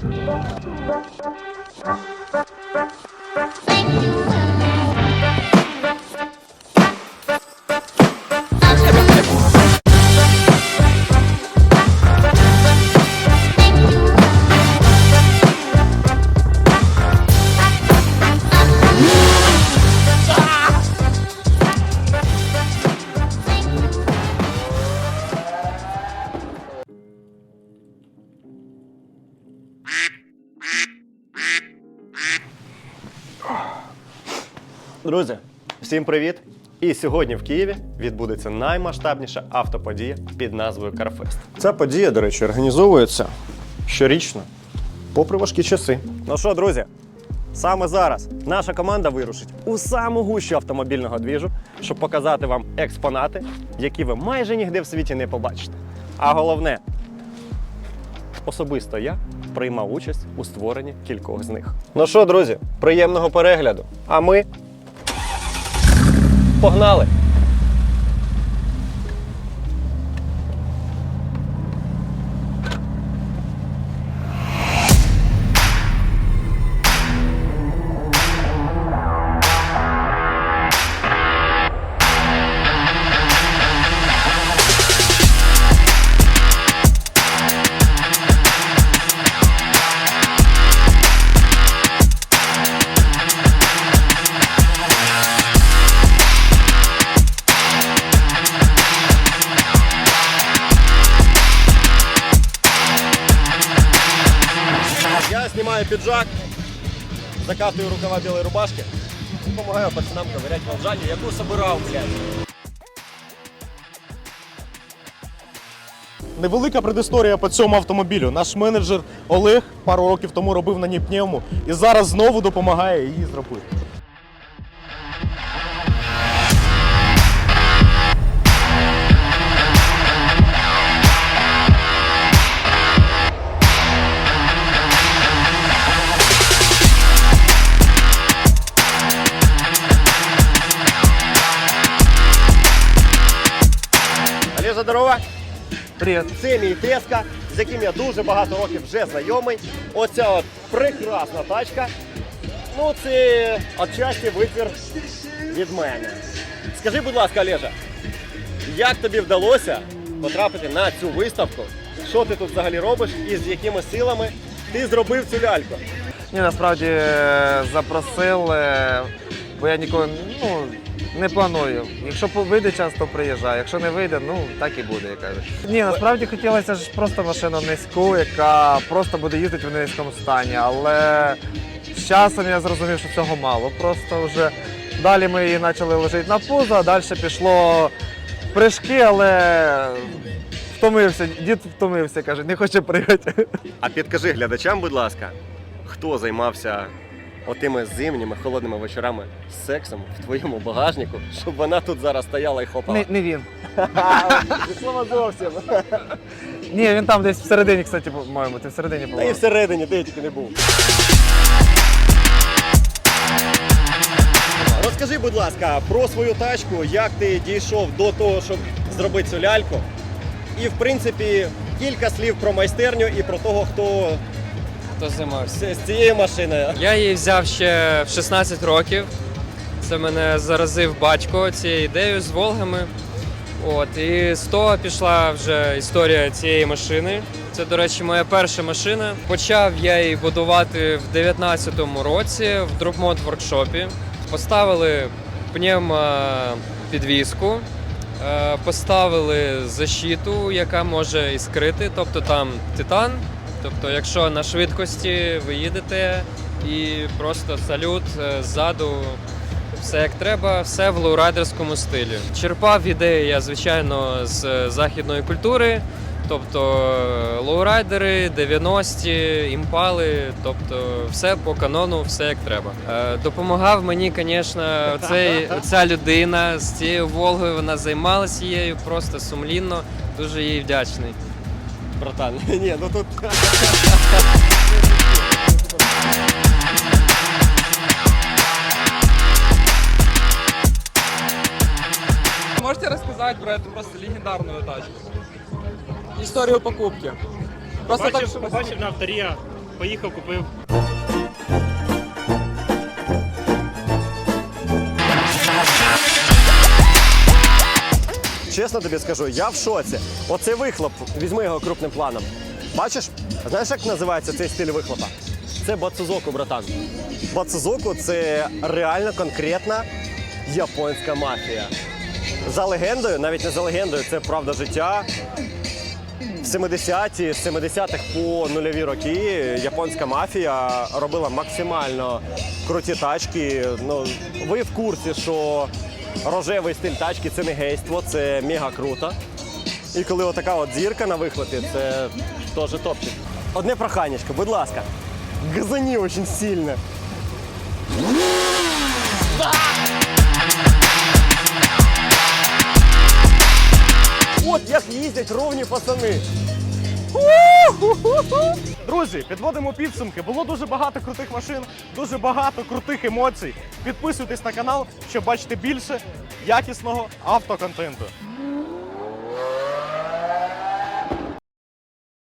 Thank Друзі, всім привіт! І сьогодні в Києві відбудеться наймасштабніша автоподія під назвою Карфест. Ця подія, до речі, організовується щорічно, попри важкі часи. Ну що, друзі, саме зараз наша команда вирушить у саму гущу автомобільного двіжу, щоб показати вам експонати, які ви майже ніде в світі не побачите. А головне, особисто я приймав участь у створенні кількох з них. Ну що, друзі, приємного перегляду. А ми Погнали! Я снимаю пиджак, закатываю рукава белой рубашки и помогаю пацанам ковырять волжані, яку собирав, блядь. Невелика предісторія по цьому автомобілю. Наш менеджер Олег пару років тому робив на ній пневму і зараз знову допомагає її зробити. Здорова! Привіт. Це мій Теска, з яким я дуже багато років вже знайомий. Оця от прекрасна тачка. Ну, це отчасті витвір від мене. Скажи, будь ласка, Олежа, як тобі вдалося потрапити на цю виставку? Що ти тут взагалі робиш і з якими силами ти зробив цю ляльку? Ні, насправді е, запросив, е, бо я ніколи ну, не планую. Якщо вийде час, то приїжджаю. Якщо не вийде, ну так і буде, як кажуть. Ні, насправді хотілося ж просто машину низьку, яка просто буде їздити в низькому стані. Але з часом я зрозумів, що цього мало. Просто вже далі ми її почали лежати на пузо, а далі пішло прыжки, але втомився. Дід втомився, каже, не хоче пригати. А підкажи глядачам, будь ласка, хто займався отими зимніми холодними вечорами з сексом в твоєму багажнику, щоб вона тут зараз стояла і хопала? Не, не він. Від слова зовсім. Ні, він там десь всередині, кстати, по-моєму, ти всередині Та і всередині, де я тільки не був. Розкажи, будь ласка, про свою тачку, як ти дійшов до того, щоб зробити цю ляльку. І, в принципі, кілька слів про майстерню і про того, хто Хто займався? з, з цією машиною. Я її взяв ще в 16 років. Це мене заразив батько цією ідеєю з Волгами. От, і з того пішла вже історія цієї машини. Це, до речі, моя перша машина. Почав я її будувати в 19-му році в дропмод воркшопі. Поставили пневмопідвіску, е, поставили защиту, яка може іскрити, тобто там титан. Тобто, якщо на швидкості ви їдете і просто салют е, ззаду, все як треба, все в лоурайдерському стилі. Черпав ідеї я, звичайно, з західної культури. Тобто е, лоурайдери, 90-ті, імпали, тобто все по канону, все як треба. Е, допомагав мені, звісно, ця людина з цією Волгою. Вона займалася її просто сумлінно. Дуже їй вдячний. Братан, ні, ну тут. Можете рассказать про эту просто легендарную тачку? Историю покупки. Просто так, Побачив, чтобы... побачив на авторія поїхав, купив. Чесно тобі скажу, я в шоці. Оцей вихлоп, візьми його крупним планом. Бачиш, знаєш, як називається цей стиль вихлопа? Це бацузоку, братан. Бацузоку це реально конкретна японська мафія. За легендою, навіть не за легендою, це правда життя. В 70-ті, з 70-х по нульові роки японська мафія робила максимально круті тачки. Ну, ви в курсі, що рожевий стиль тачки це не гейство, це мега круто. І коли отака от зірка на вихлопі, це теж топчик. Одне проханечко, будь ласка. Газані дуже сильно. От як їздять ровні пацани. Друзі, підводимо підсумки. Було дуже багато крутих машин, дуже багато крутих емоцій. Підписуйтесь на канал, щоб бачити більше якісного автоконтенту.